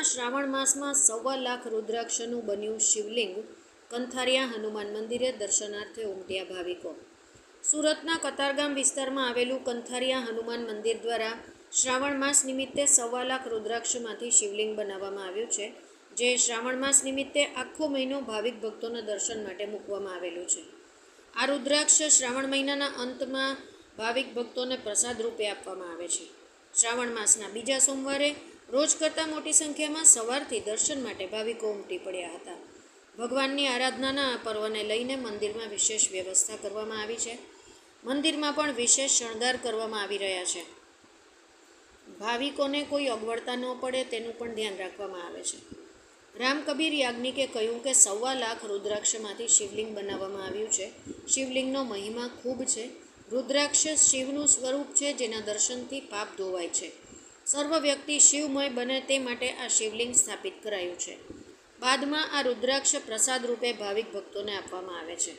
શ્રાવણ માસમાં સવા લાખ રુદ્રાક્ષનું બન્યું શિવલિંગ. કંથારિયા હનુમાન મંદિરે દર્શનાર્થે ઉમટ્યા ભાવિકો. સુરતના કતારગામ વિસ્તારમાં આવેલું કંથારિયા હનુમાન મંદિર દ્વારા શ્રાવણ માસ નિમિત્તે સવા લાખ રુદ્રાક્ષમાંથી શિવલિંગ બનાવવામાં આવ્યું છે, જે શ્રાવણ માસ નિમિત્તે આખો મહિનો ભાવિક ભક્તોના દર્શન માટે મૂકવામાં આવેલું છે. આ રુદ્રાક્ષ શ્રાવણ મહિનાના અંતમાં ભાવિક ભક્તોને પ્રસાદ રૂપે આપવામાં આવે છે. શ્રાવણ માસના બીજા સોમવારે રોજ કરતાં મોટી સંખ્યામાં સવારથી દર્શન માટે ભાવિકો ઉમટી પડ્યા હતા. ભગવાનની આરાધનાના પર્વને લઈને મંદિરમાં વિશેષ વ્યવસ્થા કરવામાં આવી છે. મંદિરમાં પણ વિશેષ શણગાર કરવામાં આવી રહ્યા છે. ભાવિકોને કોઈ અગવડતા ન પડે તેનું પણ ધ્યાન રાખવામાં આવે છે. રામ કબીર યાજ્ઞિકે કહ્યું કે સવા લાખ રુદ્રાક્ષમાંથી શિવલિંગ બનાવવામાં આવ્યું છે. શિવલિંગનો મહિમા ખૂબ છે. રુદ્રાક્ષ શિવનું સ્વરૂપ છે જેના દર્શનથી પાપ ધોવાય છે. સર્વ વ્યક્તિ શિવમય બને તે માટે આ શિવલિંગ સ્થાપિત કરાયું છે. બાદમાં આ રુદ્રાક્ષ પ્રસાદ રૂપે ભાવિક ભક્તોને આપવામાં આવે છે.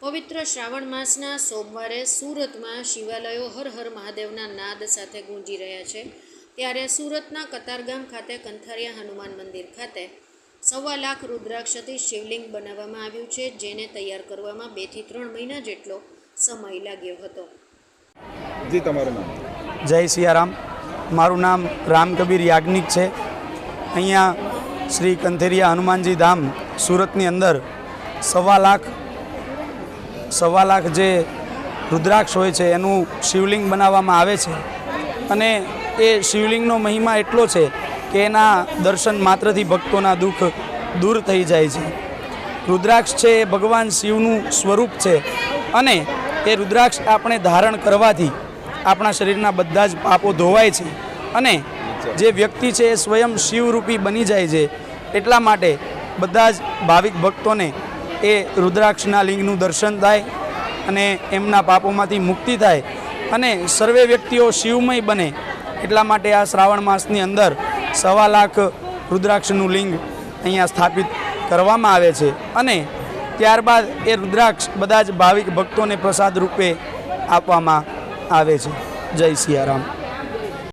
પવિત્ર શ્રાવણ માસના સોમવારે સુરતમાં શિવાલયો હર હર મહાદેવના નાદ સાથે ગુંજી રહ્યા છે. ત્યારે સુરતના કતારગામ ખાતે કંથારિયા હનુમાન મંદિર ખાતે સવા લાખ રુદ્રાક્ષથી શિવલિંગ બનાવવામાં આવ્યું છે જેને તૈયાર કરવામાં બેથી ત્રણ મહિના જેટલો સમય લાગ્યો હતો. જી તમારું નામ? જય સિયારામ. મારું નામ રામકબીર યાજ્ઞિક છે. અહીંયા શ્રી કંથેરિયા હનુમાનજી ધામ સુરતની અંદર સવા લાખ સવા લાખ જે રુદ્રાક્ષ હોય છે એનું શિવલિંગ બનાવવામાં આવે છે. અને એ શિવલિંગનો મહિમા એટલો છે કે એના દર્શન માત્રથી ભક્તોના દુઃખ દૂર થઈ જાય છે. રુદ્રાક્ષ છે એ ભગવાન શિવનું સ્વરૂપ છે. અને એ રુદ્રાક્ષ આપણે ધારણ કરવાથી આપણા શરીરના બધા જ પાપો ધોવાય છે. અને જે વ્યક્તિ છે એ સ્વયં શિવરૂપી બની જાય છે. એટલા માટે બધા જ ભાવિક ભક્તોને એ રુદ્રાક્ષના લિંગનું દર્શન થાય અને એમના પાપોમાંથી મુક્તિ થાય. અને સર્વે વ્યક્તિઓ શિવમય બને. એટલા માટે આ શ્રાવણ માસની અંદર સવા લાખ રુદ્રાક્ષનું લિંગ અહીંયા સ્થાપિત કરવામાં આવે છે. અને ત્યારબાદ એ રુદ્રાક્ષ બધા જ ભાવિક ભક્તોને પ્રસાદ રૂપે આપવામાં આવે છે. જય સિયારામ.